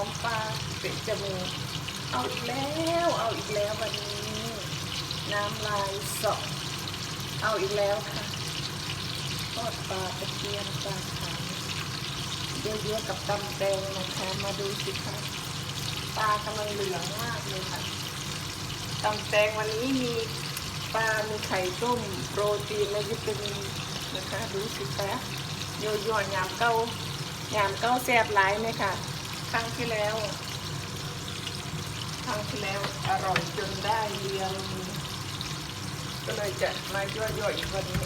อมปลาเป็นจมูกเอาอีกแล้วเอาอีกแล้ววันนี้ น้ำลายสอเอาอีกแล้วค่ะทอดปลาตะเพียนปลาขาวเยอะๆกับตำแตงนะคะมาดูสิคะปลากำลังเหลืองมากเลยค่ะตำแตงวันนี้มีปลา มีไข่ต้ม โปรตีนและวิตามินนะคะ ดูสิคะโยโย่ยามเก้ายามเก้าแซ่บหลายไหมค่ะ ครั้งที่แล้ว ครั้งที่แล้วอร่อยจนได้เรียง ก็เลยจะมาย่อยๆอีกวันนี้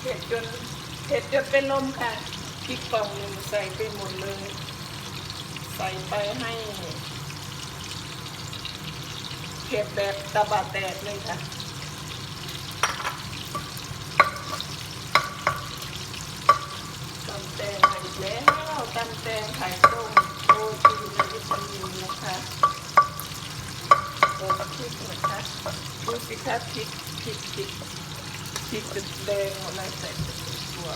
เผ็ดจนเผ็ดจนเป็นลมค่ะพริกกล่องหนึ่งใส่ไปหมดเลย ใส่ไปให้เผ็ดแบบตะบะแตกเลยค่ะ ตำแตงมาอีกแล้ว ตำแตงไข่ต้มโปรตีนและวิตามินนะคะโอ้พริกนะคะดูสิคะพริกพริกพริกพริกจะแดงหมดเลยใส่ตัว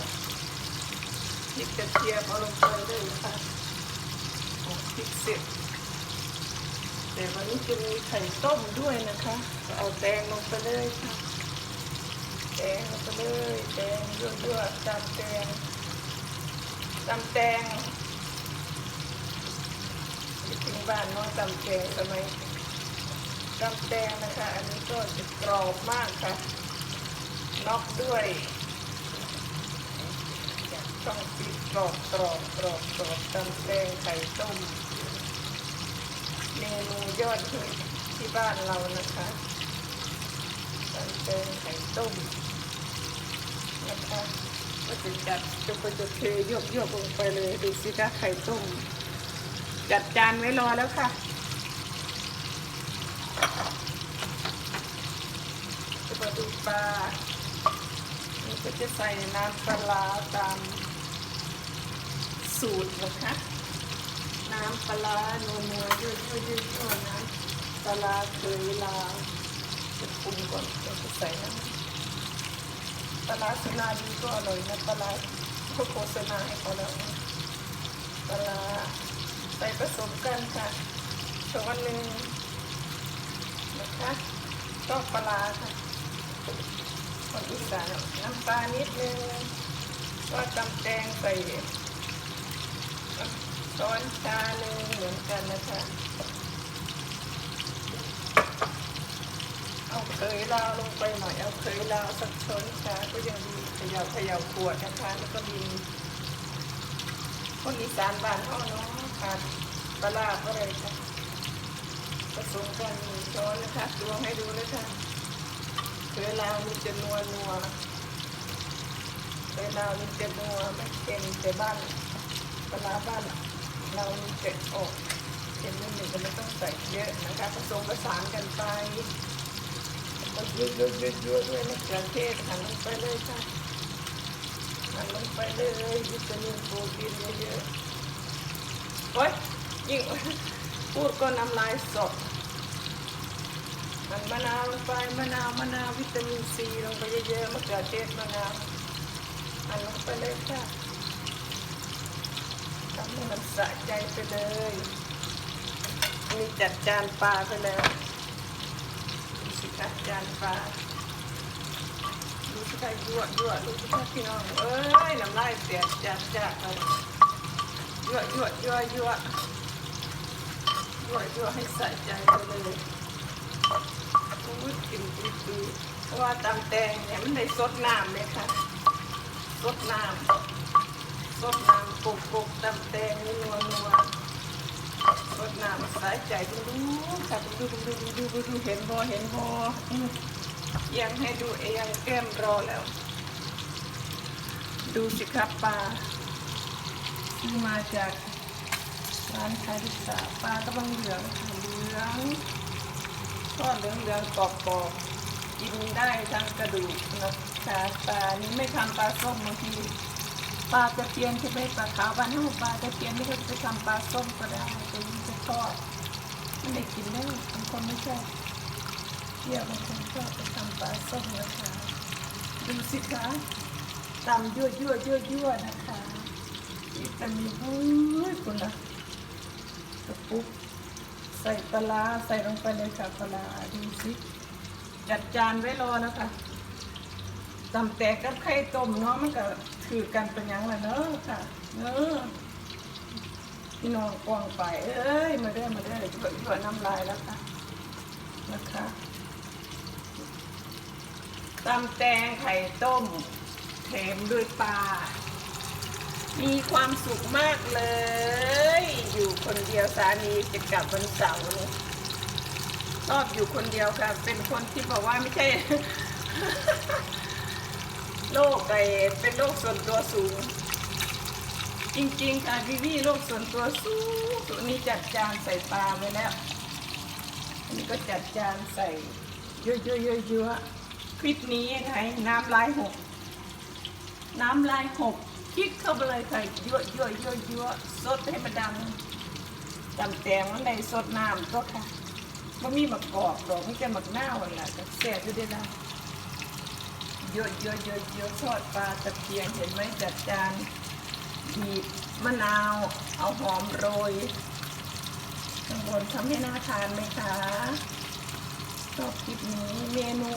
พริกกระเทียมเอาลงไปเลยค่ะโอ้พริกเสร็จแต่วันนี้จะมีไข่ต้มด้วยนะคะก็เอาแตงลงไปเลยค่ะแตงลงไปเลยแตงยั่วๆตามแตง ตำแตงคิดถึงบ้านน้องตำแตงทำไมยตำแตงนะคะ อันนี้ก็จะกรอบมากค่ะนอกด้วยต้องปิดกรอบกรอบกรอบกรอบตำแตงไข่ต้มเมนูยอดฮิตที่บ้านเรานะคะตำแตงไข่ต้มนะคะ ก็จะจัดจะไปจะเทยกยกลงไปเลยดูสิคะไข่ต้ม จัดจานไว้รอแล้วค่ะจะมาดูปลานี่ก็จะใส่น้ำปลาตามสูตรนะคะน้ำปลาร้านัวนัวยืดยืดยืดยืดนะปลาเคยลาจะปรุงก่อนแล้วก็ใส่น้ำ ปลาสุนาดีก็อร่อยนะปลาร้าเขาโฆษณาให้เขาแล้วปลาไปผสมกันค่ะช้อนหนึ่งนะคะก็ปลาค่ะคนอีสานน้ำปลานิดนึงก็ตำแตงใส่ช้อนชาหนึ่งเหมือนกันนะคะ เคยลาลงไปหน่อยเอาเคยลาสักช้อนชาก็ยังดีเขย่าเขย่าขวดนะคะแล้วก็มีคนอีสานบ้านเขาเนาะขาดปลาร้าก็เลยค่ะผสมกันหนึ่งช้อนนะคะดวงให้ดูเลยค่ะเคยลาวมันจะนัวนัวเคยลาวมันจะนัวไม่เค็มแต่บ้านปลาร้าบ้านเรามันจะออกเค็มนิดหนึ่งก็ไม่ต้องใส่เยอะนะคะผสมผสานกันไป เยอะเยอะเยอะเยอะเลยมะเขือเทศหั่นลงไปเลยค่ะหั่นลงไปเลยวิตามินโปรตีนเยอะๆโอ๊ยยิ่งพูดก็น้ำลายสดหั่นมะนาวลงไปมะนาวมะนาววิตามินซีลงไปเยอะๆมะเขือเทศมะนาวหั่นลงไปเลยค่ะทำให้มันสะใจไปเลยนี่จัดจานปลาไปแล้ว ดูสิคะจานปลาดูสิคะยั่วยั่วดูสิคะพี่น้องเอ้ยน้ำลายเสียจัดจัดเลยยั่วยั่วยั่วยั่วยั่วยั่วให้ใส่ใจไปเลยอุ้ยกินดีดีเพราะว่าตำแตงเนี่ยมันได้สดน้ำเลยค่ะสดน้ำสดน้ำปุกปุกตำแตงนัวนัว ดน้ำสายใจดูดูค่ะดูดูดูดูดูดูเห็นบอเห็นบอมยังให้ดูเองแก้มรอแล้ว ดูสิครับปลาที่มาจากร้านคาริสาปลากำลังเหลืองเหลืองทอดเหลืองเหลืองกรอบกรอบกินได้ทั้งกระดูกนะคะปลานี้ไม่ทำปลาส้มบางทีปลาตะเพียนที่ไหมปลาขาวบ้านเฮาปลาตะเพียนไม่ได้ไปทำปลาส้มก็ได้แต่ยิ่ งจะทอดไม่ได้กินได้บางคนไม่ชอบเที่ยวบางคนชอบไปทำปลาส้มนะคะดูสิคะตำยั่วยั่วยั่วยั่วนะคะวิตามินอุ้ยคุณนะกระปุกใส่ปลาร้าใส่ลงไปเลยค่ะปลาร้าดูสิจัดจานไว้รอนะคะตำแตกกับไข่ต้มเนาะมันก็ถือกันเป็นยังละเนอะค่ะเนอะ พี่น้องกวางไป เอ้ย มาเด้อมาเด้อหยวดหยวดน้ำลายแล้วค่ะนะคะตำแตงไข่ต้มเค็มด้วยปลา มีความสุขมากเลย อยู่คนเดียวสามีจะกลับวันเสาร์นี่ชอบอยู่คนเดียวค่ะ เป็นคนที่บอกว่าไม่ใช่โรคไอเป็นโรคส่วนตัวสูง จริงๆค่ะพี่วี่โรคส่วนตัวสูงตัวนี้จัดจานใส่ปลาไว้แล้ว อันนี้ก็จัดจานใส่เยอะๆๆๆคลิปนี้ไงน้ำลายหก น้ำลายหกคลิกเข้าไปเลยค่ะยั่วยั่วยั่วยั่วสดให้มันดังจำแตงมันในสดน้ำก็ค่ะว่ามีมะกอกดอกนี่จะมะนาวอะไรก็แซ่บอยู่เด้นะยั่วยั่วยั่วยั่วทอดปลาตะเพียนเห็นไหมจัดจาน บีบมะนาว เอาหอมโรยข้างบนทำให้น่าทานไหมคะชอบคลิปนี้เมนู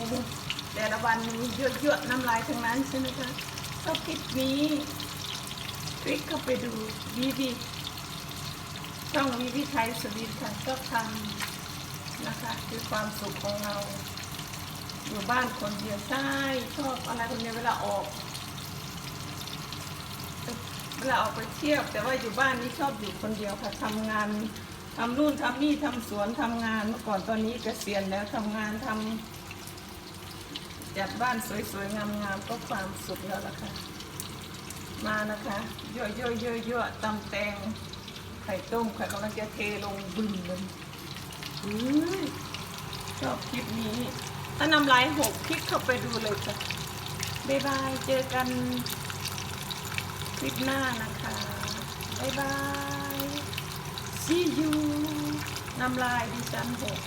แต่ละวันมีเยอะๆน้ำลายทั้งนั้นใช่ไหมคะชอบคลิปนี้คลิกเข้าไปดูวีวีช่องวีวีไทยสวีทค่ะชอบทำนะคะ คือความสุขของเรา อยู่บ้านคนเดียวใช่ชอบอะไรคนเดียวเวลาออก เวลาออกไปเที่ยวแต่ว่าอยู่บ้านนี่ชอบอยู่คนเดียวค่ะทำงานทำนู่นทำนี่ทำสวนทำงานเมื่อก่อนตอนนี้เกษียณแล้วทำงานทำจัดบ้านสวยๆงามๆก็ความสุขแล้วล่ะค่ะ มานะคะยั่วยั่วยั่วยั่วตำแตงไข่ต้มไข่กำลังจะเทลงบึ้มเลยชอบคลิปนี้ ถ้านำลายหกคลิกเข้าไปดูเลยจ้ะบ๊ายบายเจอกัน คลิปหน้านะคะ บ๊ายบาย see you น้ำลายดิฉันหก